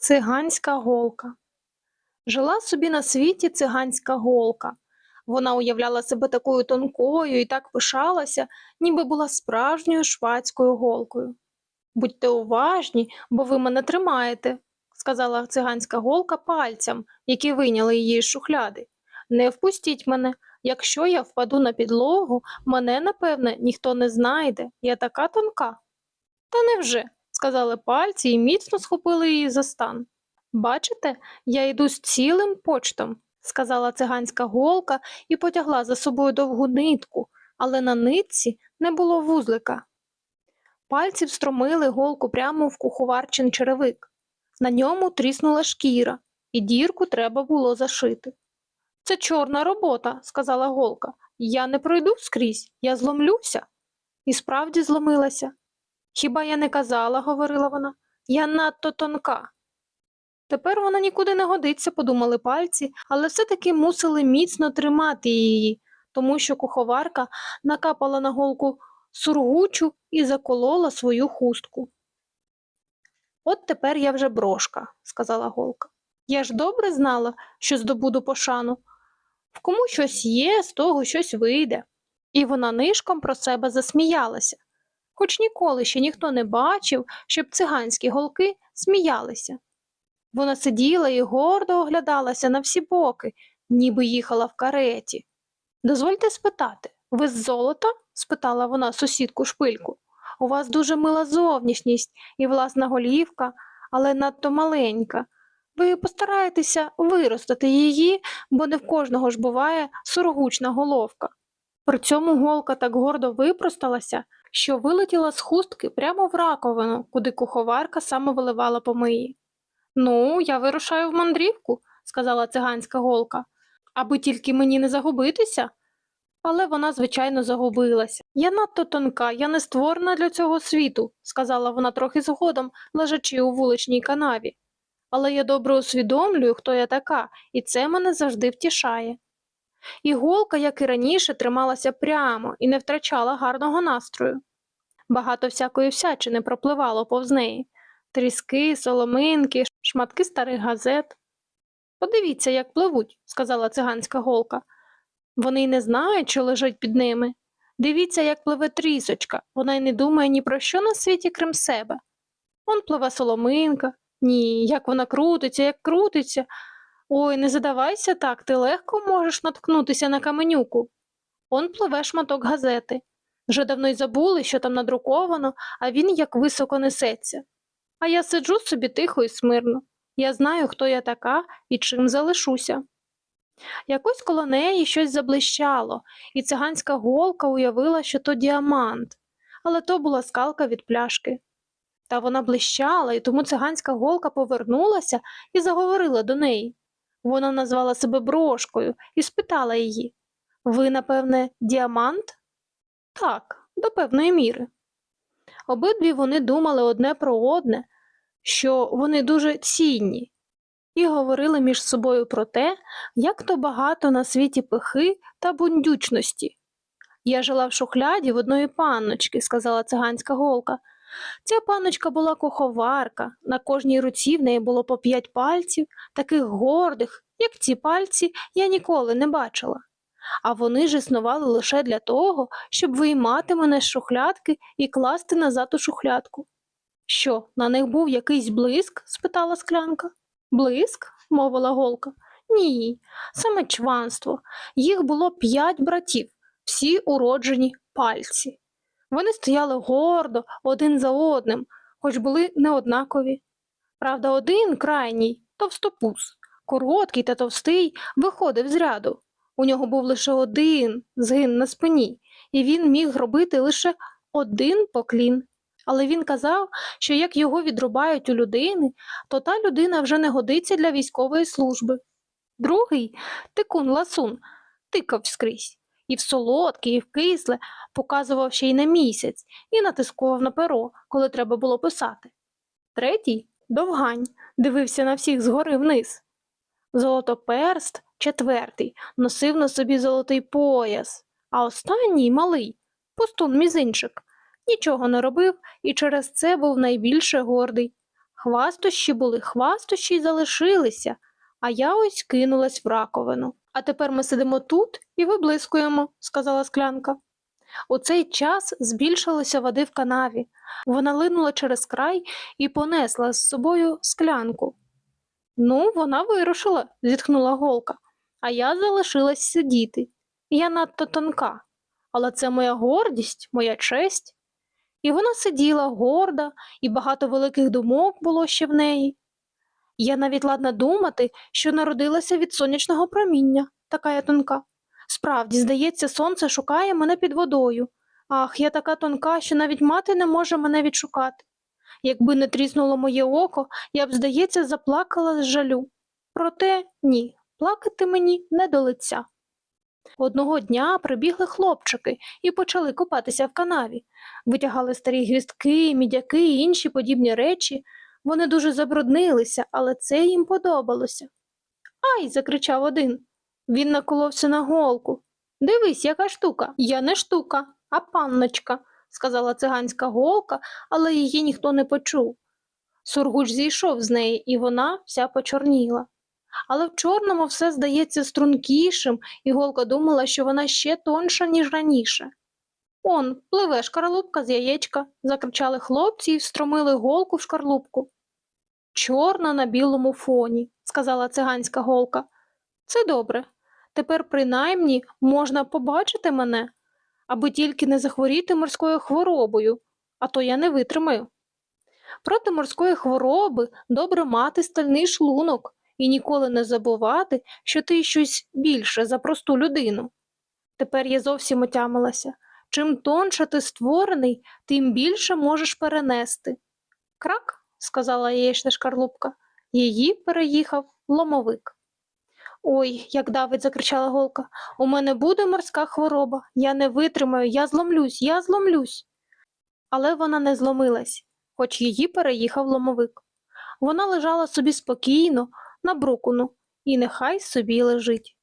Циганська голка. Жила собі на світі циганська голка. Вона уявляла себе такою тонкою і так пишалася, ніби була справжньою швадською голкою. Будьте уважні, бо ви мене тримаєте, сказала циганська голка пальцям, які вийняли її з шухляди. Не впустіть мене. Якщо я впаду на підлогу, мене, напевне, ніхто не знайде. Я така тонка. Та невже, сказали пальці і міцно схопили її за стан. Бачите, я йду з цілим почтом, сказала циганська голка і потягла за собою довгу нитку, але на нитці не було вузлика. Пальці встромили голку прямо в куховарчин черевик. На ньому тріснула шкіра, і дірку треба було зашити. Це чорна робота, сказала голка. Я не пройду скрізь, я зломлюся. І справді зломилася. Хіба я не казала, говорила вона, я надто тонка. Тепер вона нікуди не годиться, подумали пальці, але все-таки мусили міцно тримати її, тому що куховарка накапала на голку сургучу і заколола свою хустку. От тепер я вже брошка, сказала голка. Я ж добре знала, що здобуду пошану. В кому щось є, з того щось вийде. І вона нишком про себе засміялася, хоч ніколи ще ніхто не бачив, щоб циганські голки сміялися. Вона сиділа і гордо оглядалася на всі боки, ніби їхала в кареті. Дозвольте спитати, ви з золота? спитала вона сусідку шпильку. У вас дуже мила зовнішність і власна голівка, але надто маленька. Ви постараєтеся виростити її, бо не в кожного ж буває сургучна головка. При цьому голка так гордо випросталася, що вилетіла з хустки прямо в раковину, куди куховарка саме виливала помиї. Ну, я вирушаю в мандрівку, сказала циганська голка, аби тільки мені не загубитися. Але вона, звичайно, загубилася. Я надто тонка, я не створена для цього світу, сказала вона трохи згодом, лежачи у вуличній канаві. Але я добре усвідомлюю, хто я така, і це мене завжди втішає. І голка, як і раніше, трималася прямо і не втрачала гарного настрою. Багато всякої всячини пропливало повз неї тріски, соломинки, шматки старих газет. Подивіться, як пливуть, сказала циганська голка. Вони й не знають, що лежить під ними. Дивіться, як пливе трісочка, вона й не думає ні про що на світі, крім себе. Он пливе соломинка. Ні, як вона крутиться, як крутиться. Ой, не задавайся так, ти легко можеш наткнутися на каменюку. Он пливе шматок газети. Вже давно й забули, що там надруковано, а він як високо несеться. А я сиджу собі тихо і смирно. Я знаю, хто я така і чим залишуся. Якось коло неї щось заблищало, і циганська голка уявила, що то діамант, але то була скалка від пляшки. Та вона блищала, і тому циганська голка повернулася і заговорила до неї. Вона назвала себе брошкою і спитала її Ви, напевне, діамант? Так, до певної міри. Обидві вони думали одне про одне, що вони дуже цінні, і говорили між собою про те, як то багато на світі пихи та бундючності. Я жила в шухляді в одної панночки, сказала циганська голка. Ця панночка була куховарка, на кожній руці в неї було по п'ять пальців, таких гордих, як ці пальці, я ніколи не бачила. А вони ж існували лише для того, щоб виймати мене з шухлядки і класти назад у шухлядку. Що, на них був якийсь блиск? спитала склянка. Блиск? мовила голка. Ні, саме чванство. Їх було п'ять братів, всі уроджені пальці. Вони стояли гордо один за одним, хоч були неоднакові. Правда, один крайній товстопус, короткий та товстий, виходив з ряду. У нього був лише один згин на спині, і він міг робити лише один поклін. Але він казав, що як його відрубають у людини, то та людина вже не годиться для військової служби. Другий тикун ласун тикав скрізь, і в солодке, і в кисле показував ще й на місяць, і натискував на перо, коли треба було писати. Третій довгань дивився на всіх згори вниз. Золотоперст, четвертий, носив на собі золотий пояс, а останній малий, пустун мізинчик, нічого не робив і через це був найбільше гордий. Хвастощі були, хвастощі й залишилися, а я ось кинулась в раковину. А тепер ми сидимо тут і виблискуємо, сказала склянка. У цей час збільшилося води в канаві. Вона линула через край і понесла з собою склянку. Ну, вона вирушила, зітхнула голка, а я залишилась сидіти. Я надто тонка, але це моя гордість, моя честь. І вона сиділа горда, і багато великих думок було ще в неї. Я навіть ладна думати, що народилася від сонячного проміння, така я тонка. Справді, здається, сонце шукає мене під водою. Ах, я така тонка, що навіть мати не може мене відшукати. Якби не тріснуло моє око, я б, здається, заплакала з жалю. Проте ні, плакати мені не до лиця. Одного дня прибігли хлопчики і почали купатися в канаві, витягали старі гвістки, мідяки і інші подібні речі. Вони дуже забруднилися, але це їм подобалося. Ай. закричав один. Він наколовся на голку. Дивись, яка штука. Я не штука, а панночка, сказала циганська голка, але її ніхто не почув. Сургуч зійшов з неї, і вона вся почорніла. Але в чорному все здається стрункішим, і голка думала, що вона ще тонша, ніж раніше. Он, пливе шкарлупка з яєчка, закричали хлопці і встромили голку в шкарлупку. Чорна на білому фоні, сказала циганська голка. Це добре. Тепер принаймні можна побачити мене, аби тільки не захворіти морською хворобою, а то я не витримаю. Проти морської хвороби добре мати стальний шлунок і ніколи не забувати, що ти щось більше за просту людину. Тепер я зовсім отямилася. Чим тонше ти створений, тим більше можеш перенести. Крак, сказала яєчна шкарлупка, її переїхав ломовик. Ой, як давить, закричала голка, у мене буде морська хвороба, я не витримаю, я зломлюсь, я зломлюсь. Але вона не зломилась, хоч її переїхав ломовик. Вона лежала собі спокійно, на брукуну, і нехай собі лежить.